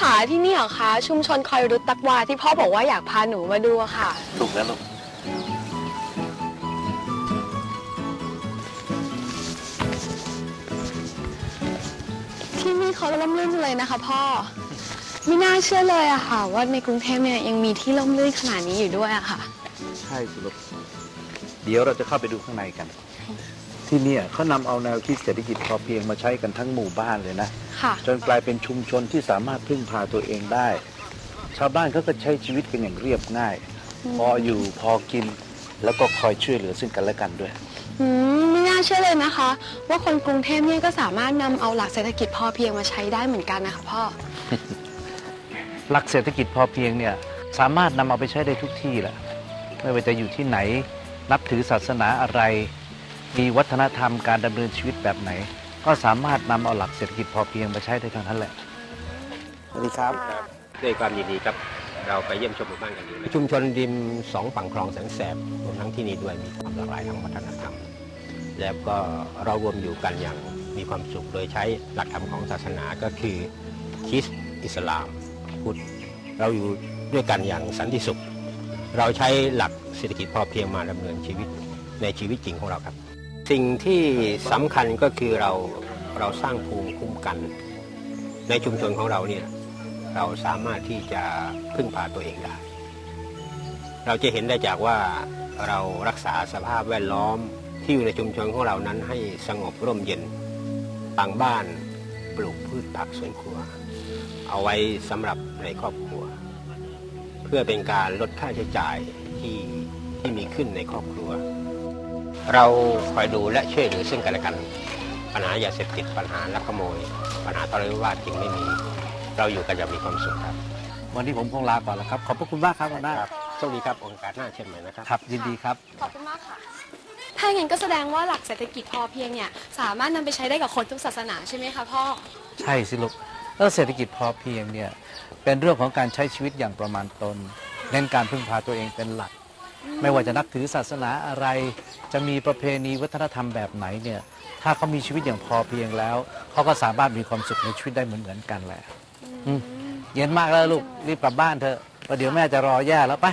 คะที่นี่เหรอคะชุมชนคอยรุตตักวาที่พ่อบอกว่าอยากพาหนูมาดูอะค่ะ ถูกแล้วลูกที่นี่เขาล่มลื่นจังเลยนะคะ พ่อ ไม่น่าเชื่อเลยอะค่ะ ว่าในกรุงเทพเนี่ยยังมีที่ล่มลื่นขนาดนี้อยู่ด้วยอะค่ะ ใช่สิลูกเดี๋ยวเราจะเข้าไปดูข้างในกัน ที่เนี่ยเขานำเอาแนวคิดเศรษฐกิจพอเพียงมาใช้กันทั้งหมู่บ้านเลยนะ ค่ะ จนกลายเป็นชุมชนที่สามารถพึ่งพาตัวเองได้ ชาวบ้านเขาก็ใช้ชีวิตกันอย่างเรียบง่าย พออยู่พอกิน แล้วก็คอยช่วยเหลือซึ่งกันและกันด้วย อืมไม่น่าเชื่อเลยนะคะ ว่าคนกรุงเทพเนี่ยก็สามารถนำเอาหลักเศรษฐกิจพอเพียงมาใช้ได้เหมือนกันนะคะพ่อ หลักเศรษฐกิจพอเพียงเนี่ยสามารถนำเอาไปใช้ได้ทุกที่แหละไม่ว่าจะอยู่ที่ไหน นับถือศาสนาอะไร มีวัฒนธรรมการดำเนินชีวิตแบบไหน ก็สามารถนำเอาหลักเศรษฐกิจพอเพียงมาใช้ได้ทั้งนั้นแหละ สวัสดีครับ ด้วยความยินดีครับ เราไปเยี่ยมชมหมู่บ้านกันดีไหมชุมชนริมสองฝั่งคลองแสนแสบรวมทั้งที่นี่ด้วยมีความหลากหลายทางวัฒนธรรม แล้วก็เรารวมอยู่กันอย่างมีความสุขโดยใช้หลักธรรมของศาสนาก็คือคริสต์อิสลามพุทธเราอยู่ด้วยกันอย่างสันติสุข เราใช้หลักเศรษฐกิจพอเพียงมาดำเนินชีวิตในชีวิตจริงของเราครับ สิ่งที่สำคัญก็คือเราเราสร้างภูมิคุ้มกัน ในชุมชนของเราเนี่ยเราสามารถที่จะพึ่งพาตัวเองได้ เราจะเห็นได้จากว่าเรารักษาสภาพแวดล้อมที่อยู่ในชุมชนของเรานั้นให้สงบร่มเย็นบางบ้านปลูกพืชผักสวนครัว เอาไว้สำหรับในครอบครัว เพื่อเป็นการลดค่าใช้จ่ายที่ที่มีขึ้นในครอบครัว เราคอยดูและช่วยเหลือซึ่งกันและกัน ปัญหายาเสพติดปัญหาลักขโมย ปัญหาทะเลาะวิวาทจึงไม่มี เราอยู่กันอย่างมีความสุขครับ วันนี้ผมคงลาก่อนแล้วครับ ขอบพระคุณมากครับหัวหน้าโชคดีครับโอกาสหน้าเช่นใหม่นะครับครับยินดีครับ ขอบคุณมากค่ะ ถ้าอย่างนั้นก็แสดงว่าหลักเศรษฐกิจพอเพียงเนี่ยสามารถนำไปใช้ได้กับคนทุกศาสนาใช่ไหมคะพ่อ ใช่สิลูกแล้วเศรษฐกิจพอเพียงเนี่ยเป็นเรื่องของการใช้ชีวิตอย่างประมาณตนเน้นการพึ่งพาตัวเองเป็นหลัก ไม่ว่าจะนับถือศาสนาอะไร จะมีประเพณีวัฒนธรรมแบบไหนเนี่ย ถ้าเขามีชีวิตอย่างพอเพียงแล้วเขาก็สามารถมีความสุขในชีวิตได้เหมือนเหมือนกันแหละอืมเย็นมากแล้วลูกรีบกลับบ้านเถอะประเดี๋ยวแม่จะรอแย่แล้วไป